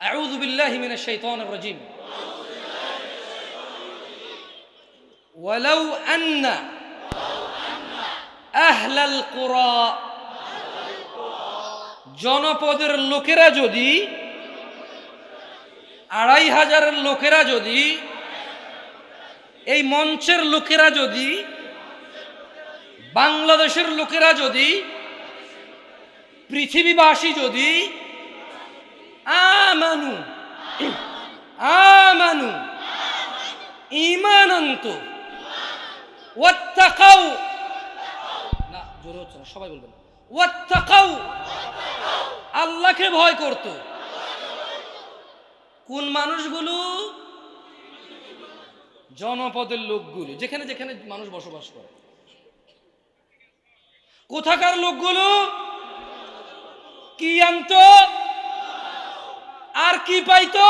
أعوذ بالله من الشيطان الرجيم ولو أن أهل القرى জনপদের লোকেরা যদি আড়াই হাজারের লোকেরা যদি এই মঞ্চের লোকেরা যদি বাংলাদেশের লোকেরা যদি পৃথিবীবাসী যদি আমানু। আমানু। ইমানন্ত। ওয়াত্তাকাউ। না, জোরে হচ্ছে না, সবাই বলবেন। ওয়াত্তাকাউ। আল্লাহকে ভয় করত। কোন মানুষগুলো? জনপদের লোকগুলো, যেখানে যেখানে মানুষ বসবাস করে। কোথাকার লোকগুলো? কি আনতো? আর কি পাইতো?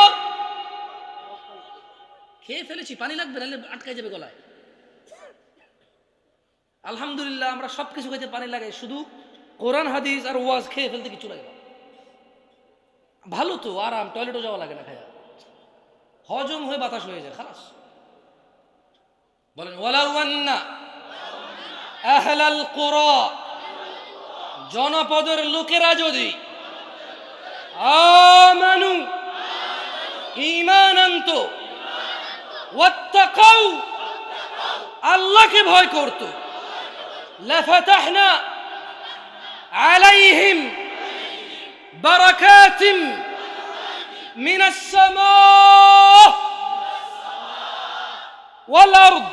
খেয়ে ফেলেছি, পানি লাগবে, নাহলে আটকাই যাবে গলায়। আলহামদুলিল্লাহ, আমরা সব কিছু পানি লাগাই, শুধু কোরআন, হাদিস আর ওয়াজ খেয়ে ফেলতে কিছু লাগে ভালো তো, আরাম, টয়লেটও যাওয়া লাগে না খায়া। হজম হয়ে বাতাস হয়ে যায়, খালাস। বলেন, ওয়ালাউ আন্না আহলাল কুরা, জনপদের লোকেরা যদি আমানু ঈমান আনত ওয়াত্তাকাউ আল্লাহকে ভয় করত লাফাতাহনা আলাইহিম বারাকাতিম মিনাস সামাহ ওয়াল আরদ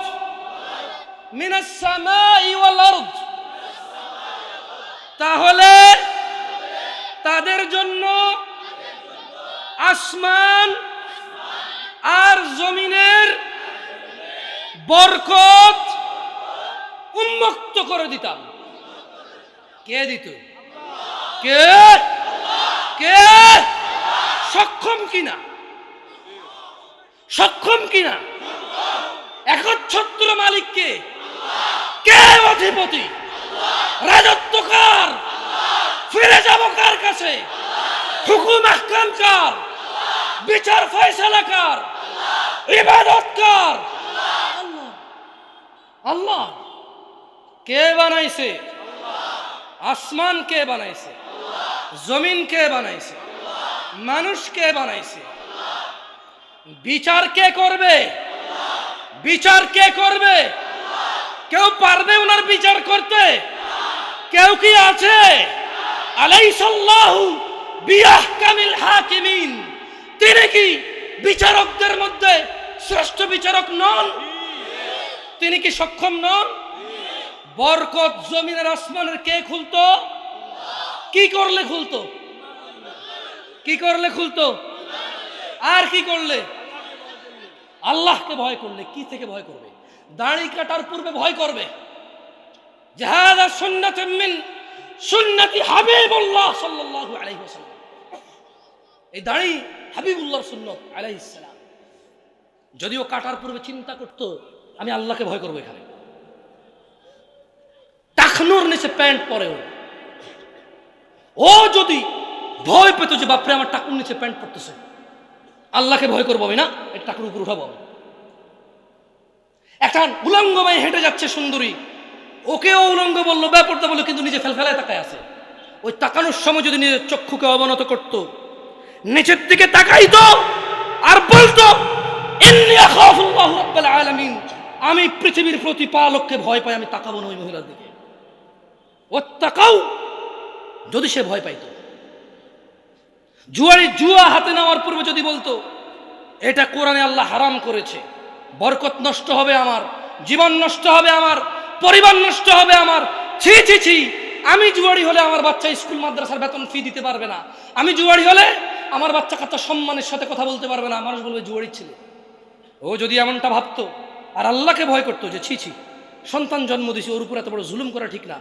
মিনাস সামাই ওয়াল আরদ তাহলে তাদের জন্য আসমান আর জমিনের বরকত উন্মুক্ত করে দিতাম। কে দিত? কে? কে? সক্ষম কিনা? সক্ষম কিনা? একচ্ছত্র মালিককে? কে অধিপতি? রাজত্ব কার? ফিরে যাব কার কাছে? হুকুম আহকাম কার? বিচার ফয়সালা কার? ইবাদত কার? আল্লাহ। আল্লাহ। কে বানাইছে? আসমান কে বানাইছে? জমিন কে বানাইছে? মানুষ কে বানাইছে? বিচার কে করবে? বিচার কে করবে? কেউ পারবে ওনার বিচার করতে? কেউ কি আছে? আলাইসাল্লাহু বিয়াহকামিল হাকিমিন। তিনি কি বিচারকদের মধ্যে শ্রেষ্ঠ বিচারক নন? তিনি কি সক্ষম নন? বরকত জমিনের আসমানের কে খুলতো? কি করলে খুলতো? কি করলে খুলতো? আর কি করলে? আল্লাহকে ভয় করলে, কি থেকে ভয় করবে? দাড়ি কাটার পূর্বে ভয় করবে। সুন্নাতুম মিন সুন্নতি হাবিবুল্লাহ সাল্লাল্লাহু আলাইহি ওয়াসাল্লাম। এই দাড়ি হাবিবুল্লাহর সুন্নত আলাইহিস যদিও কাটার পূর্বে চিন্তা করত, আমি আল্লাহকে ভয় করব এখানে। টাকনুর নিচে প্যান্ট পরে ও। যদি ভয় পেত যে বাপরে, আমার টাকুর নিচে প্যান্ট পরতেছে। আল্লাহকে ভয় করব আমি না এই টাকুর উপর উঠাবো একটা উলঙ্গমায় হেঁটে যাচ্ছে সুন্দরী। ওকেও উলঙ্গ বলল, ব্যাপারটা বলল, কিন্তু নিজে ফেলফেলায় তাকায় আছে। ওই তাকানোর সময় যদি নিজের চক্ষুকে অবনত করত, নিচের দিকে তাকাইতো আর বলতো, "ইন্নী আখাফুল্লাহু রাব্বাল আলামিন, আমি পৃথিবীর প্রতি প্রতিপালককে ভয় পাই, আমি তাকাবো না ওই মহিলার দিকে। ও তাকাও যদি সে ভয় পাইতো। জুয়ারি জুয়া হাতে নেওয়ার পূর্বে যদি বলতো, এটা কোরআনে আল্লাহ হারাম করেছে, বরকত নষ্ট হবে আমার, জীবন নষ্ট হবে আমার পরিবার নষ্ট হবে আমার। ছি ছি ছি। আমি জুয়ারি হলে আমার বাচ্চা স্কুল মাদ্রাসার বেতন ফি দিতে পারবে না। আমি জুয়ারি হলে আমার বাচ্চা কাচ্চা সম্মানের সাথে কথা বলতে পারবে না। মানুষ বলবে জুয়ারি ছেলে। ও যদি এমনটা ভাবতো, আর আল্লাহকে ভয় করতো যে, ছি ছি, সন্তান জন্ম দিছি ওর উপর এত বড় জুলুম করা ঠিক না।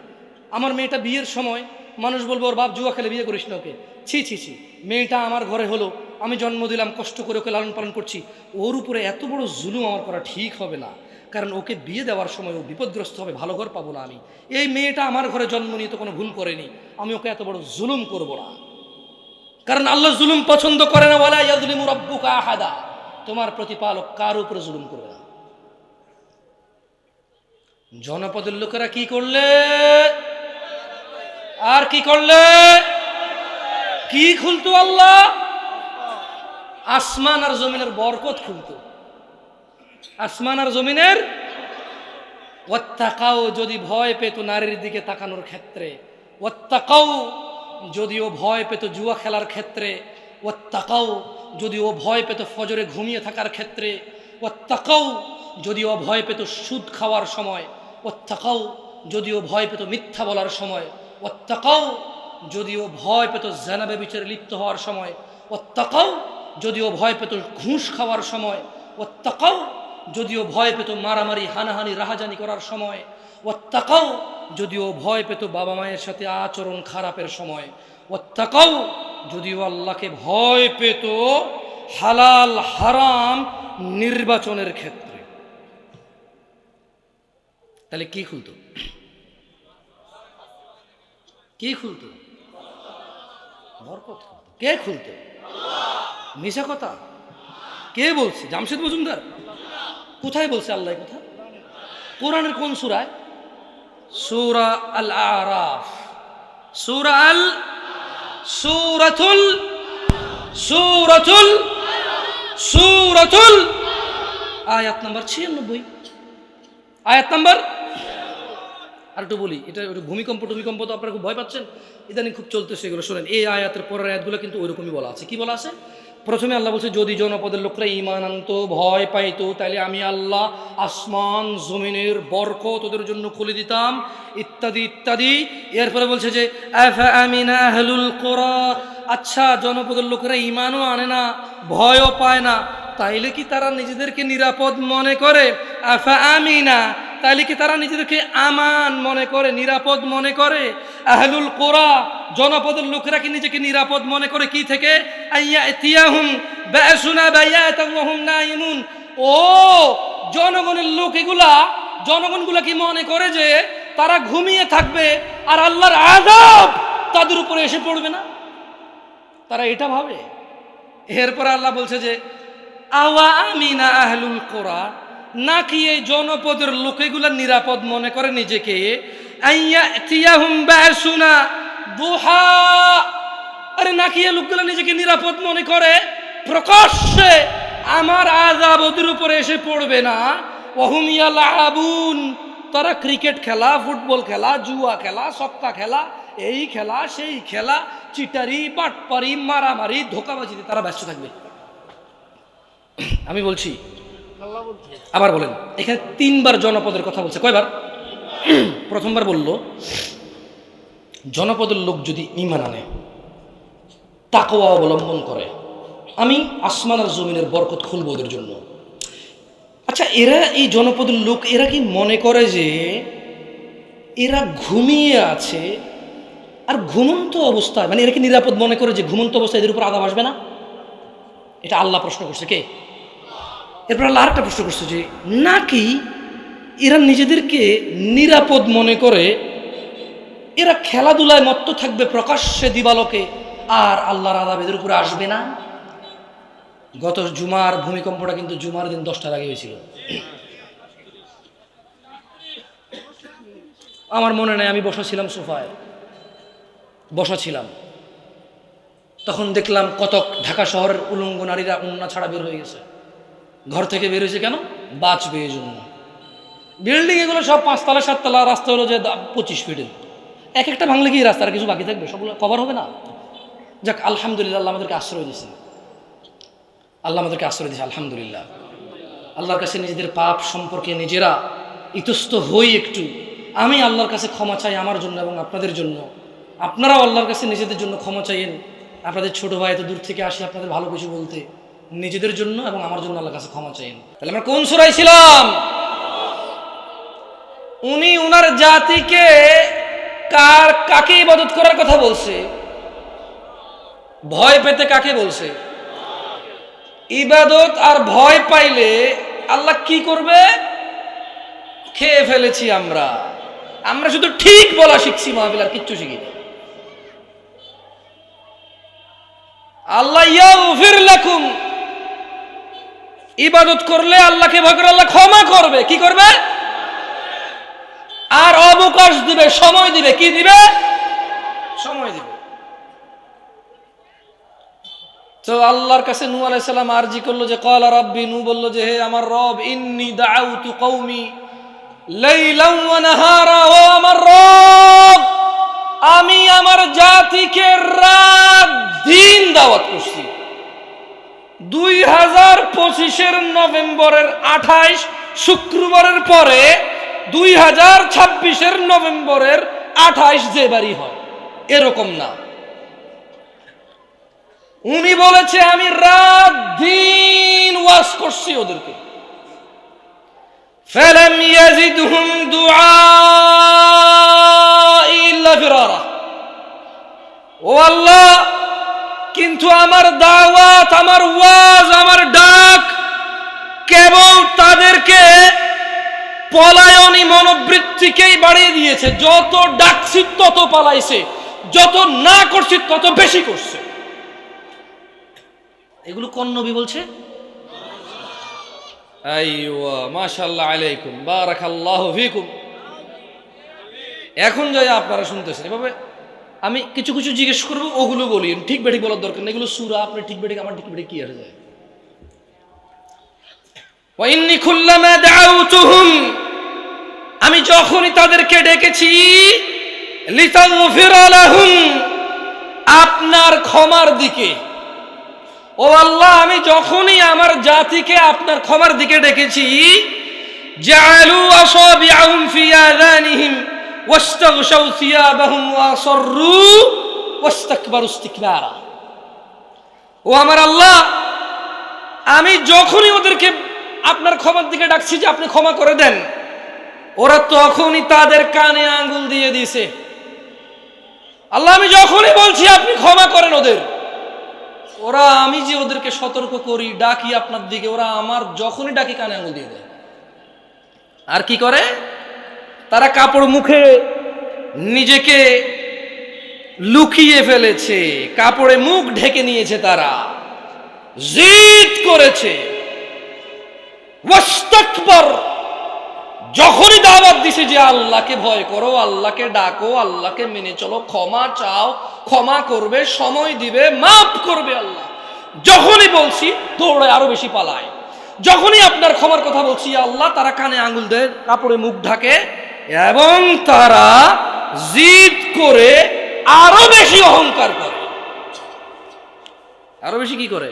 আমার মেয়েটা বিয়ের সময় মানুষ বলব, ওর বাপ জুয়া খেলে বিয়ে করিস না ওকে। ছি ছি ছি। মেয়েটা আমার ঘরে হলো, আমি জন্ম দিলাম, কষ্ট করে ওকে লালন পালন করছি। ওর উপরে এত বড় জুলুম আমার করা ঠিক হবে না। কারণ ওকে বিয়ে দেওয়ার সময় ও বিপদগ্রস্ত হবে, ভালো ঘর পাবো না আমি। এই মেয়েটা আমার ঘরে জন্ম নিয়ে তো কোনো ভুল করেনি। আমি ওকে এত বড় জুলুম করব না। কারণ আল্লাহ জুলুম পছন্দ করে না বলে আহাদা। তোমার প্রতিপালক কার উপরে জুলুম করবে না? জনপদের লোকেরা কি করলে? আর কি করলে? কি খুলতো আল্লাহ? আসমান আর জমিনের বরকত খুলতো। আসমান আর জমিনের? ওয়াত্তাকাও যদি ভয় পেত নারীর দিকে তাকানোর ক্ষেত্রে। ওয়াত্তাকাও যদিও ভয় পেত জুয়া খেলার ক্ষেত্রে। ওয়াত্তাকাও যদিও ভয় পেত ফজরে ঘুমিয়ে থাকার ক্ষেত্রে। ওয়াত্তাকাও যদিও ভয় পেত সুদ খাওয়ার সময়। ওয়াত্তাকাও যদিও ভয় পেত মিথ্যা বলার সময়। ওয়াত্তাকাও যদিও ভয় পেত জানাবে বিচারে লিপ্ত হওয়ার সময়। ওয়াত্তাকাও যদিও ভয় পেত ঘুষ খাওয়ার সময়। ওয়াত্তাকাও যদিও ভয় পেত মারামারি, হানাহানি, রাহাজানি করার সময়। ওয়াত্তাকাও যদিও ভয় পেত বাবা মায়ের সাথে আচরণ খারাপের সময়। ওয়াত্তাকাও যদিও আল্লাহকে ভয় পেত হালাল, হারাম নির্বাচনের ক্ষেত্রে। তাহলে কি খুলতো? কি খুলতো। কে খুলতো? মিশা কথা? কে বলছে? জামশেদ মজুমদার? কোথায় বলছে আল্লাহ কথা? কোরআনের কোন সুরায়? সুরা আল আরাফ সুরা আল, সুরাতুল সুরাতুল সুরাতুল। আয়াত নাম্বার ছিয়ানব্বই। আয়াত নাম্বার আর একটু বলি, এটা ভূমিকম্প, টুমিকম্প তো আপনারা খুব ভয় পাচ্ছেন। ইদানিং খুব চলতেছে এগুলো, শোনেন। এই আয়াতের পরের আয়াতগুলো কিন্তু ওইরকমই বলা আছে। কি বলা আছে? প্রথমে আল্লাহ বলছে, যদি জনপদের লোকরা ইমান আনতো, ভয় পাইতো তাহলে আমি আল্লাহ আসমান, জমিনের বরকত তোদের জন্য খুলে দিতাম। ইত্যাদি ইত্যাদি। এরপরে বলছে যে আমিনা আহলুল কোরা? আচ্ছা জনপদের লোকেরা ইমানও আনে না, ভয়ও পায় না, তাইলে কি তারা নিজেদেরকে নিরাপদ মনে করে? আফা আমিনা তাইলে কি তারা নিজেদেরকে আমান মনে করে, নিরাপদ মনে করে? আহলুল কোরা, জনপদের লোকেরা কি নিজেকে নিরাপদ মনে করে? কি থেকে? ও জনগণের লোক এগুলা, জনগণগুলা কি মনে করে যে তারা ঘুমিয়ে থাকবে আর আল্লাহর আযাব তাদের উপরে এসে পড়বে না? তারা এটা ভাবে। এরপর আল্লাহ বলছে যে, আওয়া আমিনা আহলুল কোরা? নাকি এই জনপদের লোকেগুলা নিরাপদ মনে করে নিজেকে? আরে নাকি এই লোকগুলা নিজেকে নিরাপদ মনে করে? প্রকাশ্যে আমার আজাব ওদের উপরে এসে পড়বে না। ওহুমিয়া লাহাবুন তারা ক্রিকেট খেলা, ফুটবল খেলা, জুয়া খেলা সক্কা খেলা, এই খেলা, সেই খেলা, চিটারি, বাটপারি, মারামারি, ধোকাবাজিতে তারা ব্যস্ত থাকবে। আমি বলছি আবার বলেন, এখানে তিনবার জনপদের কথা বলছে। কয়বার? প্রথমবার বলল, জনপদের লোক যদি ইমান আনে, তাকওয়া অবলম্বন করে, আমি আসমান আর জমিনের বরকত খুলব ওদের জন্য। আচ্ছা এরা, এই জনপদের লোক, এরা কি মনে করে যে, এরা ঘুমিয়ে আছে, আর ঘুমন্ত অবস্থায় মানে এরা কি নিরাপদ মনে করে যে ঘুমন্ত অবস্থায় এদের উপর আদাব আসবে না? এটা আল্লাহ প্রশ্ন করছে, কে? এরপর আল্লাহ আরেকটা প্রশ্ন করছে যে, নাকি এরা নিজেদেরকে নিরাপদ মনে করে, এরা খেলাধুলায় মত্ত থাকবে প্রকাশ্যে দিবালোকে, আর আল্লাহর আদাব এদের উপরে আসবে না? গত জুমার ভূমিকম্পটা কিন্তু জুমার দিন দশটার আগে হয়েছিল। আমার মনে নেই, আমি বসা ছিলাম সোফায়। বসা ছিলাম। তখন দেখলাম কতক ঢাকা শহরের উলঙ্গ নারীরা উন্না ছাড়া বের হয়ে গেছে। ঘর থেকে বের হয়েছে কেন? বাঁচবে এই জন্য। বিল্ডিং এগুলো সব পাঁচতলা, সাততলা, রাস্তা হলো যে পঁচিশ ফিটের এক একটা ভাঙলে কি রাস্তার কিছু বাকি থাকবে? সবগুলো কভার হবে না? যাক, আলহামদুলিল্লাহ, আল্লাহ আমাদেরকে আশ্রয় দিয়েছেন। আল্লাহ আমাদেরকে আশ্রয় দিয়েছে, আলহামদুলিল্লাহ। আল্লাহর কাছে নিজেদের পাপ সম্পর্কে নিজেরা ইতস্ত হই একটু। আমি আল্লাহর কাছে ক্ষমা চাই আমার জন্য এবং আপনাদের জন্য। আপনারাও আল্লাহর কাছে নিজেদের জন্য ক্ষমা চাইয়েন। আপনাদের ছোট ভাই এত দূর থেকে আসি আপনাদের ভালো কিছু বলতে। নিজেদের জন্য এবং আমার জন্য আল্লাহ কাছে ক্ষমা চাইয়েন। তাহলে আমরা কোন সুরাই ছিলাম? উনি উনার জাতিকে কার, কাকে ইবাদত করার কথা বলছে? ভয় পেতে কাকে বলছে? ইবাদত আর ভয় পাইলে আল্লাহ কি করবে? খেয়ে ফেলেছি আমরা। আমরা শুধু ঠিক বলা শিখছি মাহবিল আর কিচ্ছু শিখিনি আল্লাহ ইয়াগফির লাকুম। ইবাদত করলে আল্লাহকে ভয় করে, আল্লাহ ক্ষমা করবে। কি করবে? আর অবকাশ দিবে, সময় দিবে। কি দিবে? সময় দিবে। তো আল্লাহর কাছে নূ সালাম আরজি করল যে, ক্বালা রাব্বি নূ বলল যে, হে আমার রব, ইন্নী দাউতু ও আমার রব, আমি আমার জাতিকে রাত দিন দাওয়াত করছি। দুই হাজার পঁচিশের নভেম্বরের আঠাইশ শুক্রবারের পরে দুই হাজার ছাব্বিশের নভেম্বরের আঠাইশ যে বাড়ি হয় এরকম না উনি বলেছে আমি রাত দিন ওয়াজ করছি ওদেরকে فلم يزدهم دعائي إلا فرارا ও আল্লাহ কিন্তু আমার দাওয়াত আমার পলায়নী মনোবৃত্তিকেই বাড়িয়ে দিয়েছে। যত ডাকছি তত পালাইছে। যত না করছি, তত বেশি করছে। এগুলো কোন নবী বলছে? এখন যাই আপনারা শুনতেছেন। এভাবে আমি কিছু কিছু জিজ্ঞেস করব, ওগুলো বলি। ঠিক বেঠিক বলার দরকার নেই। এগুলো সুরা, আপনি ঠিক বেঠিক, আমার ঠিক বেঠিক কি আসে যায়? আমি যখনই তাদেরকে ডেকেছি আপনার ক্ষমার দিকে। ও আল্লাহ, আমি যখনই আমার জাতিকে আপনার ক্ষমার দিকে ডেকেছি ও আমার আল্লাহ, আমি যখনই ওদেরকে আপনার ক্ষমার দিকে ডাকছি যে আপনি ক্ষমা করে দেন। ওরা তখনই তাদের কানে আঙ্গুল দিয়ে দিছে আল্লাহ, আমি যখনই বলছি, আপনি ক্ষমা করেন ওদের। ওরা, আমি যে ওদেরকে সতর্ক করি, ডাকি আপনার দিকে, ওরা আমার যখনই ডাকি কানে আঙুল দিয়ে দেয়। আর কি করে? তারা কাপড় মুখে নিজেকে লুকিয়ে ফেলেছে, কাপড়ে মুখ ঢেকে নিয়েছে তারা। জিদ করেছে। ওয়াস্তাকবার। যখনই দাওয়াত দিছে যে আল্লাহকে ভয় করো, আল্লাহকে ডাকো, আল্লাহকে মেনে চলো, ক্ষমা চাও, ক্ষমা করবে, সময় দিবে, মাফ করবে আল্লাহ। যখনই বলছি, দৌড়ে আরও বেশি পালায়। যখনই আপনার ক্ষমার কথা বলছি, আল্লাহ তারা কানে আঙুল দেয়, কাপড়ে মুখ ঢাকে, এবং তারা জিদ করে আরও বেশি অহংকার করে। আরও বেশি কি করে?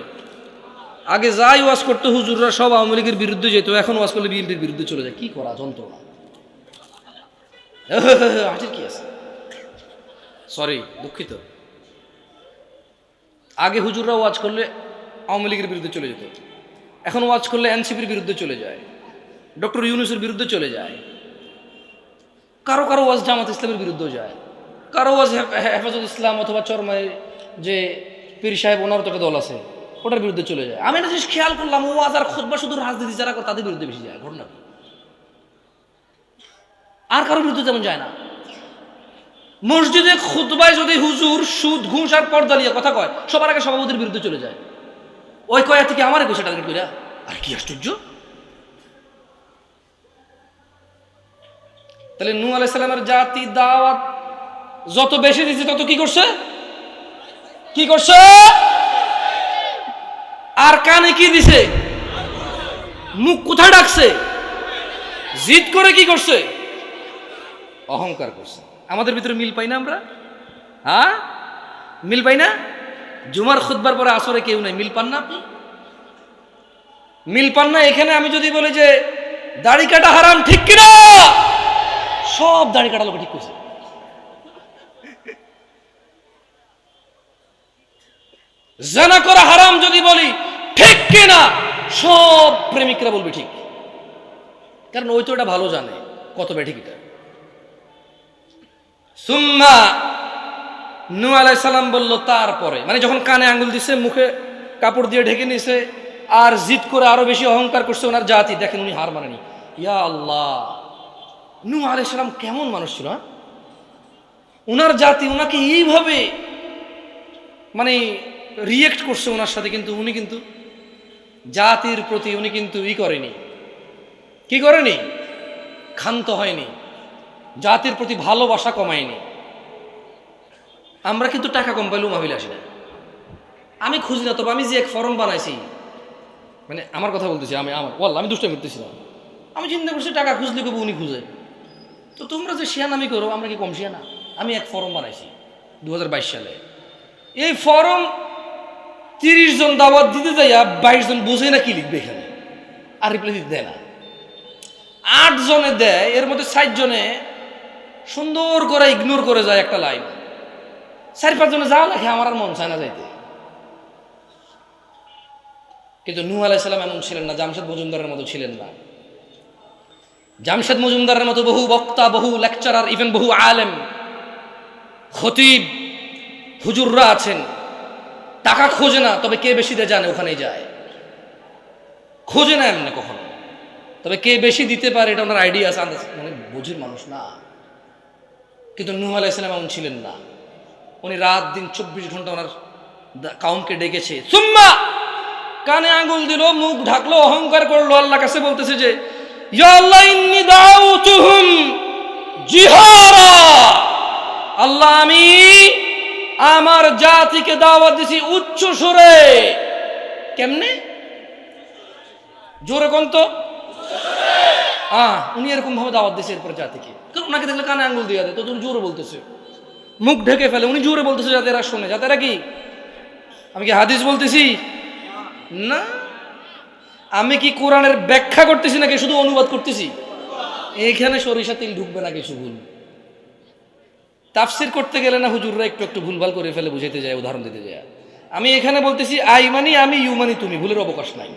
আগে যাই ওয়াজ করতো হুজুররা, সব আওয়ামী লীগের বিরুদ্ধে যেত, এখন ওয়াজ করলে বিএনপির বিরুদ্ধে চলে যায়। কি করা, যন্ত্রণা। কি আছে? সরি দুঃখিত। আগে হুজুররা ওয়াজ করলে আওয়ামী লীগের বিরুদ্ধে চলে যেত। এখন ওয়াজ করলে এনসিপির বিরুদ্ধে চলে যায়। ডক্টর ইউনুসের বিরুদ্ধে চলে যায়। কারও কারও ওয়াজ জামাত ইসলামের বিরুদ্ধেও যায়। কারও ওয়াজ হেফাজত ইসলাম অথবা চরমায় যে পীর সাহেব ওনার তো একটা দল আছে। ওটার বিরুদ্ধে চলে যায়। আমি একটা জিনিস খেয়াল করলাম, ও আজ আর খুদবা শুধু রাজনীতি যারা করে তাদের বিরুদ্ধে বেশি যায়, ঘটনা আর কারোর বিরুদ্ধে তেমন যায় না। মসজিদে খুতবায় যদি হুজুর সুদ, ঘুষ আর পর্দা নিয়ে কথা কয়, সবার আগে সভাপতির বিরুদ্ধে চলে যায়। ওই কয়া থেকে আমার একুশে টার্গেট কইরা? আর কি আশ্চর্য! তাহলে নূ আলাইসালামের জাতি দাওয়াত যত বেশি দিচ্ছে তত কি করছে? কি করছে? আর কানে কি দিছে? মুখ কোথায় ডাকছে? জিদ করে কি করছে? অহংকার করছে। আমাদের ভিতরে মিল পাই না আমরা? হ্যাঁ? মিল পাই না? জুমার খুদবার পরে আসরে কেউ নাই। মিল পান না আপনি? মিল পান না? এখানে আমি যদি বলি যে দাড়ি কাটা হারাম ঠিক কিনা? সব দাড়ি কাটা লোক ঠিক করছে জানা করা হারাম যদি বলি ঠিক কিনা? সব প্রেমিকরা বলবে ঠিক। কারণ ওই তো এটা ভালো জানে কত বেঠিক এটা। সুম্মা নু আলাইসাল্লাম বলল, তারপরে। মানে যখন কানে আঙ্গুল দিছে, মুখে কাপড় দিয়ে ঢেকে নিছে, আর জিদ করে আরও বেশি অহংকার করছে ওনার জাতি, দেখেন উনি হার মানেনি। ইয়া আল্লাহ নু আলাইসাল্লাম কেমন মানুষ ছিল হ্যাঁ? ওনার জাতি ওনাকে এইভাবে মানে রিয়েক্ট করছে ওনার সাথে, কিন্তু উনি কিন্তু জাতির প্রতি উনি কিন্তু ই করেনি। কি করেনি? ক্ষান্ত হয়নি। জাতির প্রতি ভালোবাসা কমায়নি। আমরা কিন্তু টাকা কম পাইলেও মাহবিল আসি না। আমি খুঁজি না, তবে আমি যে এক ফর্ম বানাইছি মানে আমার কথা বলতেছি, আমি আমার বল আমি দুষ্টামি করতেছি না আমি চিন্তা করছি টাকা খুঁজলে কবু উনি খুঁজে? তো তোমরা যে শিয়ানামি করো, আমরা কি কম শিয়ানা? আমি এক ফর্ম বানাইছি দু হাজার বাইশ সালে। এই ফর্ম তিরিশ জন দাওয়াত দিতে যাইয়া বাইশ জন বুঝে না কি লিখবে এখানে? আর রিপ্লাই দিতে দেয় না। আট জনে দেয়, এর মধ্যে ষাট জনে সুন্দর করে ইগনোর করে যায় একটা লাইন চারি পাঁচ জনে যা লেখে আমার আর মন চায় না যাইতে। কিন্তু নূহ আলাইসাল্লাম এমন ছিলেন না, জামশেদ মজুমদারের মতো ছিলেন না। জামশেদ মজুমদারের মতো বহু বক্তা, বহু লেকচারার ইভেন বহু আলেম, খতিব, হুজুররা আছেন। টাকা খোঁজে না, তবে কে বেশি দেয় জানে ওখানেই যায়। খোঁজে না এমনি কখনো। তবে কে বেশি দিতে পারে এটা ওনার আইডিয়া আছে, আন্দাজ মানে বুঝির মানুষ না। কিন্তু নূহ আলাইসালাম এমন ছিলেন না। উনি রাত দিন চব্বিশ ঘণ্টা ওনার কাউমকে ডেকেছে। সুম্মা! কানে আঙ্গুল দিল, মুখ ঢাকলো, অহংকার করল, আল্লাহ কাছে বলতেছে যে আল্লাহ আমি আমার জাতিকে দাওয়াত দিছি উচ্চ সুরে। কেমনে? জোরে কোন তো? আহ, উনি এরকম ভাবে দাওয়াত দিছে এরপর জাতিকে। ওনাকে দেখলে কানে আঙ্গুল দিয়ে দেয়, তো জোরে বলতেছে। মুখ ঢেকে ফেলে, উনি জোরে বলতেছে যাতে এরা শোনে। যাতে এরা কি? আমি কি হাদিস বলতেছি? না। আমি কি কোরআনের ব্যাখ্যা করতেছি নাকি শুধু অনুবাদ করতেছি? এইখানে সরিষা তিল ঢুকবে না কিছু ভুল তাফসির করতে গেলে না হুজুররা একটু একটু ভুলভাল করে ফেলে, বুঝাইতে যায়, উদাহরণ দিতে যায়। আমি এখানে বলতেছি, আই মানি, আমি ইউ মানি, তুমি। ভুলের অবকাশ নাই।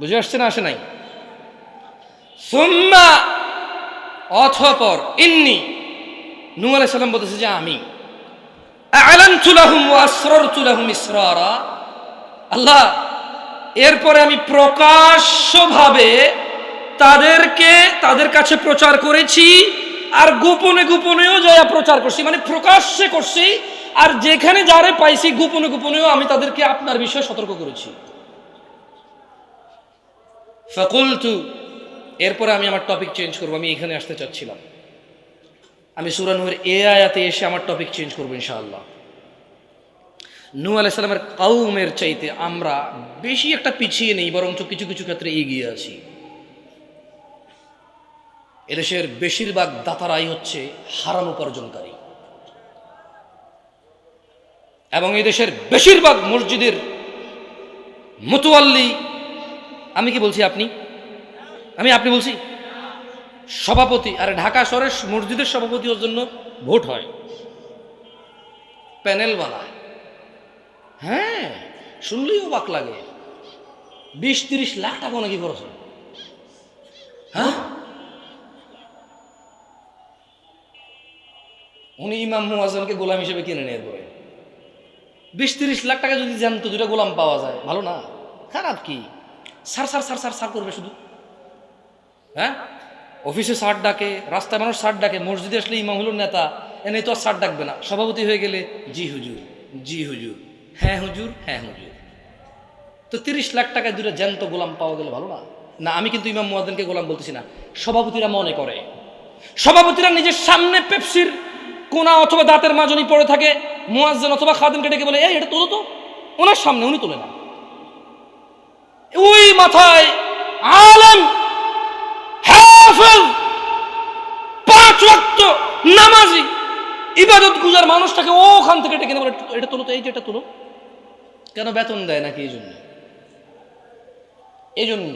বুঝে আসছে না আসে নাই? সুম্মা অথপর ইন্নি, নূহ আলাইহিস সালাম বলতেছে যে আমি। আলানতু লাহুম ওয়া আসরারতু লাহুম ইসরারা। আল্লাহ, এরপরে আমি প্রকাশ্যভাবে তাদেরকে, তাদের কাছে প্রচার করেছি আর গোপনে গোপনেও যা প্রচার করছি মানে প্রকাশ্যে করছি, আর যেখানে যারে পাইছি গোপনে গোপনেও আমি তাদেরকে আপনার বিষয়ে সতর্ক করেছি। ফকুলতু, এরপরে আমি আমার টপিক চেঞ্জ করব, আমি এখানে আসতে চাচ্ছিলাম। আমি সুরানুয়ের এ আয়াতে এসে আমার টপিক চেঞ্জ করব ইনশাআল্লাহ। নূ আলাইসাল্লামের কাউমের চাইতে আমরা বেশি একটা পিছিয়ে নেই, বরঞ্চ কিছু কিছু ক্ষেত্রে এগিয়ে আছি। এদেশের বেশিরভাগ দাতারাই হচ্ছে হারাম উপার্জনকারী। এবং এদেশের বেশিরভাগ মসজিদের মতুয়াল্লি, আমি কি বলছি আপনি? আমি আপনি বলছি? সভাপতি, আর ঢাকা শহরের মসজিদের সভাপতি হওয়ার জন্য ভোট হয়। প্যানেল হ্যাঁ শুনলেই অবাক লাগে। বিশ তিরিশ লাখ টাকা নাকি খরচ হয়। হ্যাঁ? উনি ইমাম মুয়াজনকে গোলাম হিসেবে কিনে নিয়ে পরে বিশ তিরিশ লাখ টাকা যদি জানতো দুটা গোলাম পাওয়া যায়। ভালো না? খারাপ কি? সার সার সার সার সার করবে শুধু। হ্যাঁ? অফিসে সার ডাকে, রাস্তায় মানুষ সার ডাকে, মসজিদে আসলে ইমাম হলো নেতা, এনে তো আর সার ডাকবে না। সভাপতি হয়ে গেলে, জি হুজুর জি হুজুর হ্যাঁ হুজুর হ্যাঁ হুজুর। তো তিরিশ লাখ টাকায় দুটো জ্যান্ত গোলাম পাওয়া গেলে ভালো না? না, আমি কিন্তু ইমাম মুয়াদ্দিনকে গোলাম বলতেছি না। সভাপতিরা মনে করে। সভাপতিরা নিজের সামনে পেপসির কোনা অথবা দাঁতের মাজনি পড়ে থাকে, মুয়াজ্জিন অথবা খাদিমকে ডেকে বলে, এই, এটা তোলো তো। ওনার সামনে উনি তোলে না। ওই মাথায় আলেম পাঁচ ওয়াক্ত নামাজি, ইবাদত গুজার মানুষটাকে ওখান থেকে ডেকে বলে, এটা তোলো তো, এই যে এটা তোলো। কেন বেতন দেয় নাকি এই জন্য? এই জন্য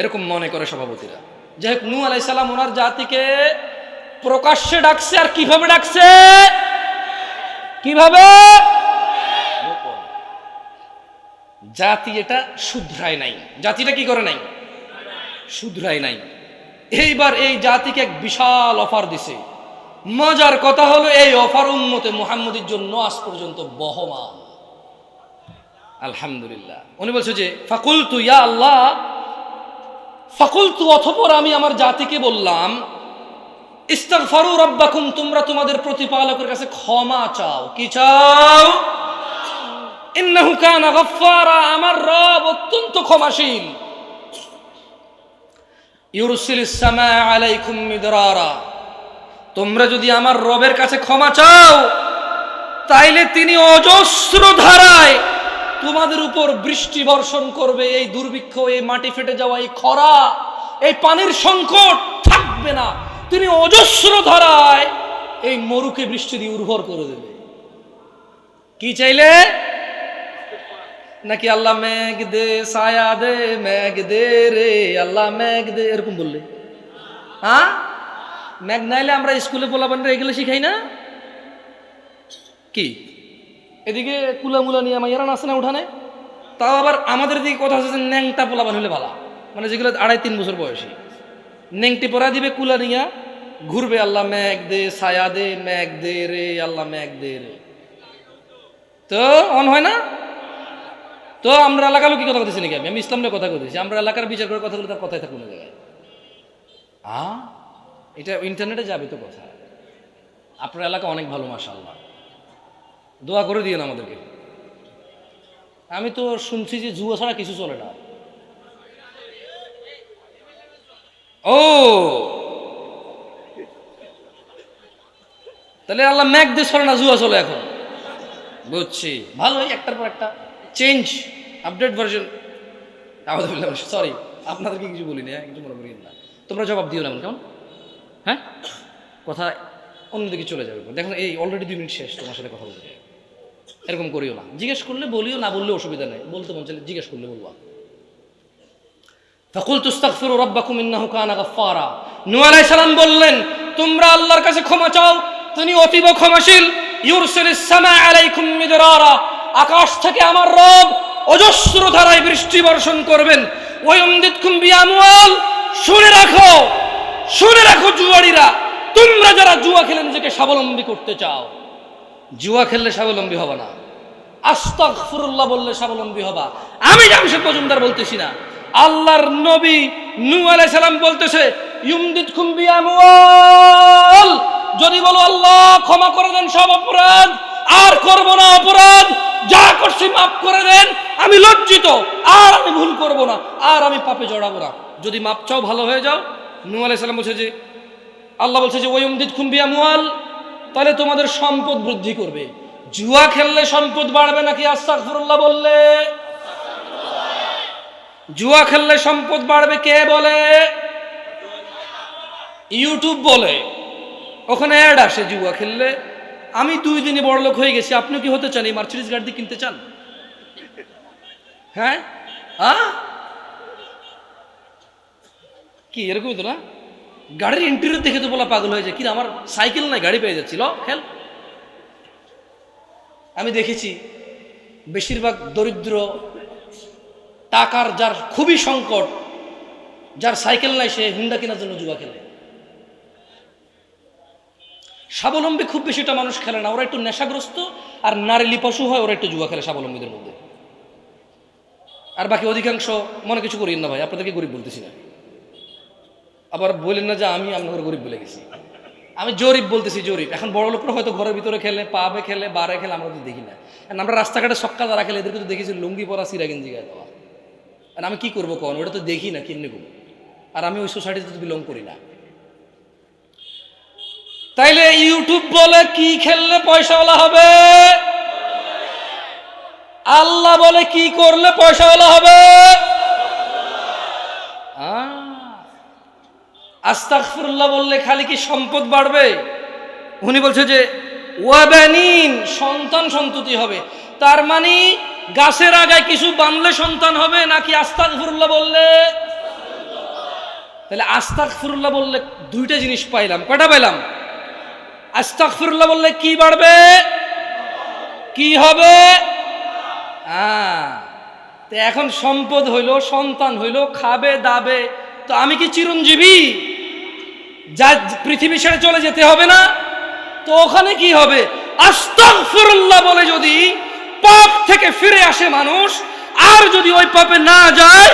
এরকম মনে করে সভাপতিরা। যাই হোক নূ আলাই সালাম ওনার জাতিকে প্রকাশ্যে ডাকছে আর কীভাবে ডাকছে? কীভাবে? জাতি এটা শুধরায় নাই। জাতিটা কি করে নাই? শুধরায় নাই। এইবার এই জাতিকে এক বিশাল অফার দিছে। মজার কথা হলো এই অফার উন্মতে মুহাম্মদের জন্য আজ পর্যন্ত বহমান। আলহামদুলিল্লাহ। উনি বলছে যে ফাকুল তু ইয়া আল্লাহ ফাকুল তু অথপর আমি আমার জাতিকে বললাম ইস্তাগফারু রাব্বাকুম, তোমরা তোমাদের প্রতিপালকের কাছে ক্ষমা চাও। কি চাও? ইন্নাহু কানা গফফারা, আমার রব অত্যন্ত ক্ষমাশীল। ইউরসিল সামা আলাইকুম মিদরারা, তোমরা যদি আমার রবের কাছে ক্ষমা চাও, তাইলে তিনি অজস্র ধারায় তোমাদের উপর বৃষ্টি বর্ষণ করবে, এই দুর্ভিক্ষ, এই মাটি ফেটে যাওয়া, এই খরা, এই পানির সংকট থাকবে না। তিনি অজস্র ধারায় এই মরুকে বৃষ্টি দিয়ে উর্বর করে দেবে। কি চাইলে? নাকি আল্লাহ মেঘ দে সায়া দে, মেঘ দে রে, আল্লাহ মেঘ দে, এরকম বললে। হ্যাঁ? মেঘ নাইলে আমরা স্কুলে পোলাপান এগুলো শিখাই না? কি? এদিকে কুলামুলা নিয়ে আমার ইয়ারান আসে না উঠানে? তাও আবার আমাদের দিকে কথা হচ্ছে যে ন্যাংটা পোলাপান হলে ভালো। মানে যেগুলো আড়াই তিন বছর বয়সী। নেংটি পরা দিবে কুলা নিয়া, ঘুরবে, আল্লাহ ম্যাক দে সায়া দে ম্যাক দে রে, আল্লাহ ম্যাক দে রে। তো অন হয় না? তো আমরা এলাকার লোক কি কথা বলতেছি নাকি আমি? আমি ইসলামের কথা বলতেছি আমরা এলাকার বিচার করে কথা বলে তার কথাই থাকুন জায়গায়। আ? এটা ইন্টারনেটে যাবে তো কথা। আপনার এলাকা অনেক ভালো মাশাল্লাহ দোয়া করে দিয়েন আমাদেরকে। আমি তো শুনছি যে জুয়া ছাড়া কিছু চলে না। ও। তাহলে আল্লাহ ম্যাক দিয়ে চলে না জুয়া চলে এখন। বুঝছি। ভালোই একটার পর একটা। চেঞ্জ আপডেট আমাদের সরি আপনাদেরকে কিছু বলিনি হ্যাঁ কিছু মনে করিয়েন না। তোমরা জবাব দিও না কেমন? হ্যাঁ? কথা অন্যদিকে চলে যাবে দেখুন, এই অলরেডি দুই মিনিট শেষ, তোমার সাথে কথা বলতে। এরকম করিও না। জিজ্ঞেস করলে বলিও, না বললে অসুবিধা নেই। বলতে মন চাইলে জিজ্ঞেস করলে বলবা। ফাকুল তুস্তাগফিরু রাব্বাকুম ইন্নাহু কানা গাফফারা। বললেন, তোমরা আল্লাহর কাছে ক্ষমা চাও তিনি অতীব ক্ষমাশীল। ইউরসিলিস সামা আলাইকুম মিদরারা। আকাশ থেকে আমার রব অজস্র ধারায় বৃষ্টি বর্ষণ করবেন। ওয়ায়ুমদিদকুম বিআমওয়াল। শুনে রাখো শুনে রাখো জুয়াড়িরা, তোমরা যারা জুয়া খেলে নিজেকে স্বাবলম্বী করতে চাও, জুয়া খেললে স্বাবলম্বী হবে না। আস্তাগফিরুল্লাহ বললে স্বাবলম্বী হবা। আমি জামশেদ মজুমদার বলতেছি না। আল্লাহর নবী নূহ আলাইহিস সালাম বলতেছে, ইউমদিদকুম বিআমওয়াল। যদি বলো, আল্লাহ, ক্ষমা করে দেন সব অপরাধ, আর করব না অপরাধ, যা করছি মাফ করে দেন, আমি লজ্জিত, আর আমি ভুল করব না, আর আমি পাপে জড়াবো না। যদি মাপ চাও, ভালো হয়ে যাও। নূহ আলাইহিস সালাম বলছে যে, আল্লাহ বলছে যে ওয়ুমদিদ খুম্বিয়া মুয়াল তাহলে তোমাদের সম্পদ বৃদ্ধি করবে। জুয়া খেললে সম্পদ বাড়বে নাকি? আস্তাগফিরুল্লাহ বললে। জুয়া খেললে সম্পদ বাড়বে কে বলে? ইউটিউব বলে। ওখানে অ্যাড আসে জুয়া খেললে। আমি দুই দিনে বড় লোক হয়ে গেছি আপনি কি হতে চান এই মার্সিডিজ গাড়ি কিনতে চান? হ্যাঁ? আ? কি, এরকমই তো না? গাড়ির ইন্টেরিয়র দেখে তো বলা পাগল হয়ে যায়। কি আমার সাইকেল নাই, গাড়ি পেয়ে যাচ্ছিল খেল। আমি দেখেছি, বেশিরভাগ দরিদ্র টাকার যার খুবই সংকট, যার সাইকেল নাই, সে হুন্ডা কেনার জন্য জুয়া খেলে। স্বাবলম্বী খুব বেশিটা মানুষ খেলে না, ওরা একটু নেশাগ্রস্ত আর নারী লিপাসু হয়, ওরা একটু জুয়া খেলে স্বাবলম্বীদের মধ্যে। আর বাকি অধিকাংশ মনে কিছু করি না ভাই, আপনাদেরকে গরিব বলতেছি না। আবার বলেন না যে আমি আপনাদের গরিব বলে গেছি। আমি জরিব বলতেছি জরিব এখন বড় লোকরা হয়তো ঘরের ভিতরে খেলে, পাবে খেলে, বারে খেলে, আমরা তো দেখি না। আমরা রাস্তাঘাটে সক্কা দ্বারা খেলে, এদেরকে তো দেখেছি লুঙ্গি পরা সিরা গেঞ্জি গায়ে দেওয়া। আর আমি কি করব কখন? ওটা তো দেখি না, কেমনি করব? আর আমি ওই সোসাইটিতে তো বিলং করি না। তাইলে ইউটিউব বলে কি খেললে পয়সাওয়ালা হবে? আল্লাহ বলে কি করলে পয়সাওয়ালা হবে? আস্তাগফিরুল্লাহ বললে খালি কি সম্পদ বাড়বে? উনি বলছে যে, ওয়াবানিন, সন্তান সন্ততি হবে। তার মানে গাছের আগায় কিছু বানলে সন্তান হবে নাকি আস্তাক ফুরুল্লাহ বললে? তাহলে আস্তাগফিরুল্লাহ বললে দুইটা জিনিস পাইলাম। কয়টা পাইলাম? আস্তাক ফুরুল্লাহ বললে কি বাড়বে? কি হবে? হ্যাঁ। তো এখন সম্পদ হইল, সন্তান হইল, খাবে, দাবে। তো আমি কি চিরঞ্জীবী? যা পৃথিবী ছেড়ে চলে যেতে হবে না? তো ওখানে কি হবে? আস্তাগফিরুল্লাহ বলে যদি পাপ থেকে ফিরে আসে মানুষ, আর যদি ওই পাপে না যায়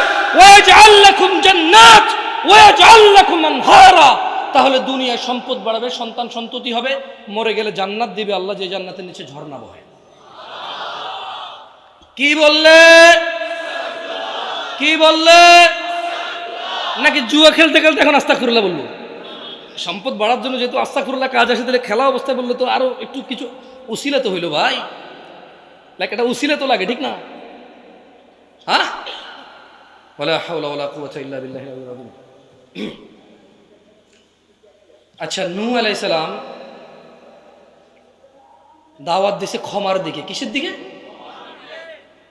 তাহলে দুনিয়ায় সম্পদ বাড়াবে, সন্তান সন্ততি হবে, মরে গেলে জান্নাত দিবে, আল্লাহ যে জান্নাতের নিচে ঝর্ণা বহে। কি বললে? কি বললে? নাকি জুয়া খেলতে খেলতে এখন আস্তা খুরলা বলল? সম্পদ বাড়ার জন্য যেহেতু আস্তা খুরলা কাজ আসে, তাহলে খেলা অবস্থায় বললে তো আরও একটু কিছু উসিলা তো হইল ভাই। লাইক এটা উসিলা তো লাগে, ঠিক না? হ্যাঁ? আচ্ছা নূহ আলাইহিস সালাম দাওয়াত দিছে ক্ষমার দিকে। কিসের দিকে?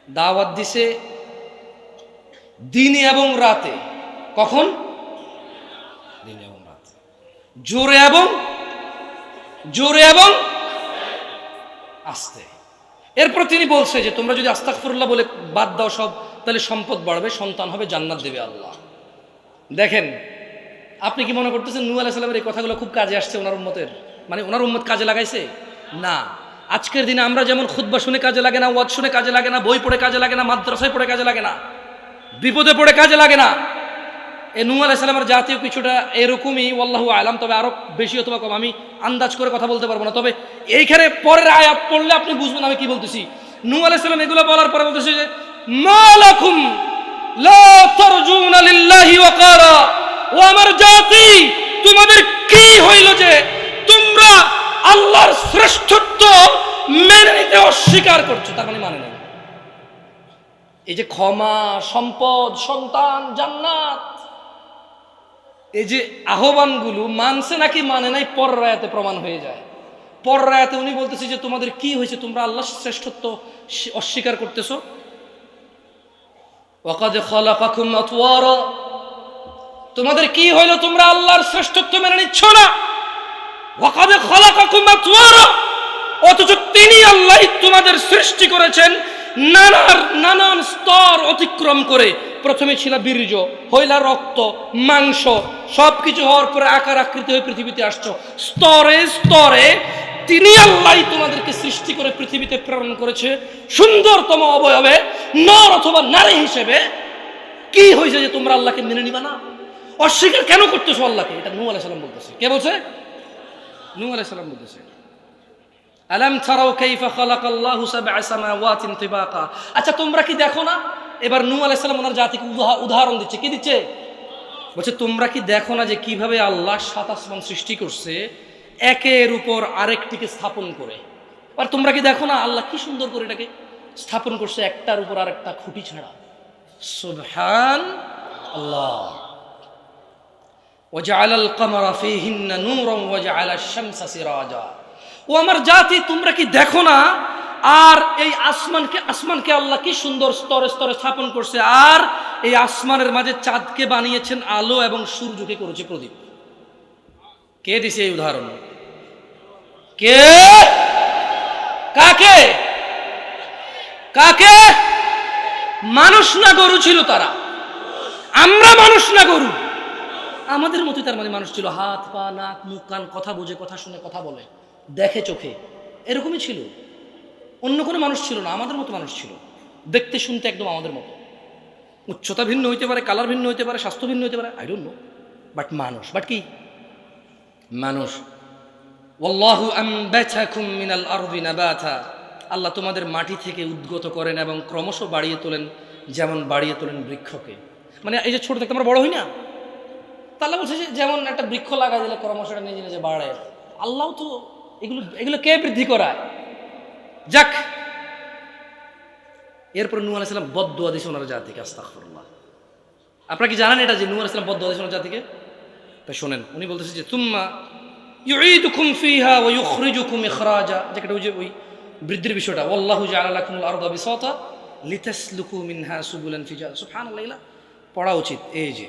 দাওয়াত দিছে দিনে এবং রাতে। কখন? দিনে এবং রাতে। জোরে এবং জোরে এবং আস্তে। এরপর তিনি বলছে যে, তোমরা যদি আস্তাকফিরুল্লাহ বলে বাদ দাও সব, তাহলে সম্পদ বাড়বে, সন্তান হবে, জান্নাত দেবে আল্লাহ। দেখেন, আপনি কি মনে করতেছেন নূ আলাইহিস সালামের এই কথাগুলো খুব কাজে আসছে ওনার উম্মতের? মানে ওনার উম্মত কাজে লাগাইছে? না। আজকের দিনে আমরা যেমন খুতবা শুনে কাজে লাগে না, ওয়াজ শুনে কাজে লাগে না, বই পড়ে কাজে লাগে না, মাদ্রাসায় পড়ে কাজে লাগে না, বিপদে পড়ে কাজে লাগে না নূ আলাইহিস সালামের জাতীয় কিছুটা এরকমই, ওয়াল্লাহু আলাম, তবে আরও বেশি অথবা কম, আমি আন্দাজ করে কথা বলতে পারব না। তবে এইখানে পরের আয়াত পড়লে আপনি বুঝবেন আমি কি বলতেছি। নূ আলাইহিস সালাম এগুলো বলার পরে বলতেছে যে মালাকুম আমার জাতি, তোমাদের কি হইল যে তোমরা আল্লাহর শ্রেষ্ঠত্ব মেনে নিতে অস্বীকার করছ? তার মানে মানে এই যে ক্ষমা, সম্পদ, সন্তান, জান্নাত এই যে আহ্বানগুলো মানছে নাকি মানে নাই পর রায়াতে প্রমাণ হয়ে যায়। পর রায়াতে উনি বলতেছে যে, তোমাদের কি হয়েছে? তোমরা আল্লাহর শ্রেষ্ঠত্ব স্বী- অস্বীকার করতেছো? ওয়াকাদ খালাকাকুম আতওয়ারা। তোমাদের কি হইল? তোমরা আল্লাহর শ্রেষ্ঠত্ব মেনে নিচ্ছ না? ওয়াকাদ খালাকাকুম আতওয়ারা। অথচ তিনি আল্লাহ তোমাদের সৃষ্টি করেছেন। নানার নানান স্তর অতিক্রম করে প্রথমে ছিল বীর্য, হইলা রক্ত, মাংস সব কিছু হওয়ার পরে আকার আকৃতি হয়ে পৃথিবীতে আসছো। স্তরে স্তরে তিনি আল্লাহ তোমাদেরকে সৃষ্টি করে পৃথিবীতে প্রেরণ করেছে। সুন্দরতম অবয়বে, নর অথবা নারী হিসেবে। কি হয়েছে যে তোমরা আল্লাহকে মেনে নিবা না? অস্বীকার কেন করতেছো আল্লাহকে? এটা নূ আলাইহিস সালাম বলতেছে। কে বলছে? নূ আলাইহিস সালাম বলতেছে। আলাম তারাও কাইফা খালাকাল্লাহু সাবআ সামাওয়াতিন তিবাকা আচ্ছা তোমরা কি দেখো না এবার নূহ আলাইহিস সালাম ওনার জাতিকে উদাহ- উদাহরণ দিচ্ছে কি দিচ্ছে বলছে তোমরা কি দেখো না যে কিভাবে আল্লাহ সাত আসমান সৃষ্টি করছে একের উপর আরেকটিকে স্থাপন করে আর তোমরা কি দেখো না আল্লাহ কি সুন্দর করে এটাকে স্থাপন করছে একটার উপর আরেকটা খুঁটি ছাড়া সুবহান আল্লাহ وجعل القمر فيهن نورا وجعل الشمس سراجا ও আমার জাতি, তোমরা কি দেখো না? আর এই আসমানকে আসমানকে আল্লাহ কি সুন্দর স্তরে স্তরে স্থাপন করছে। আর এই আসমানের মাঝে চাঁদকে বানিয়েছেন আলো এবং সূর্যকে করেছে প্রদীপ। কে দিছে এই উদাহরণ? কে? কাকে? কাকে? মানুষ না গরু ছিল তারা। আমরা মানুষ না গরু। আমাদের মতোই তার মানে মানুষ ছিল। হাত, পা, নাক, মুখ, কান, কথা বোঝে, কথা শুনে, কথা বলে। দেখে চোখে। এরকমই ছিল। অন্য কোনো মানুষ ছিল না, আমাদের মতো মানুষ ছিল। দেখতে শুনতে একদম আমাদের মতো। উচ্চতা ভিন্ন হইতে পারে কালার ভিন্ন হইতে পারে, স্বাস্থ্য ভিন্ন হইতে পারে আই ডোন্ট নো বাট মানুষ বাট কি? মানুষ। মিনাল আল্লাহ তোমাদের মাটি থেকে উদ্গত করেন এবং ক্রমশ বাড়িয়ে তোলেন, যেমন বাড়িয়ে তোলেন বৃক্ষকে। মানে এই যে ছোট থেকে আমরা বড় হই না? তাহলে বলছে যে, যেমন একটা বৃক্ষ লাগাই দিলে ক্রমশ নিজে নিজে বাড়ে আল্লাহ তো এগুলো এগুলো কে বৃদ্ধি করায়? যাক। এরপর নূহ আলাইসালাম বদুয়া দিছে ওনার জাতিকে, আস্তাগফিরুল্লাহ। আপনারা কি জানেন এটা যে নূহ আলাইসালাম বদুয়া দিছে ওনার জাতিকে? তাই শোনেন, উনি বলতেছে যে, তুম্মা ইউঈদুকুম ফিহা ওয়া ইউখরিজুকুম ইখরাজা। যেটা ওই যে ওই বৃদ্ধির বিষয়টা। ওয়াল্লাহু জাআলা লাকুমুল আরদা বিসাতা লিতাসলুকু মিনহা সুবুলান ফিজা। সুবহানাল্লাহ পড়া উচিত। এই যে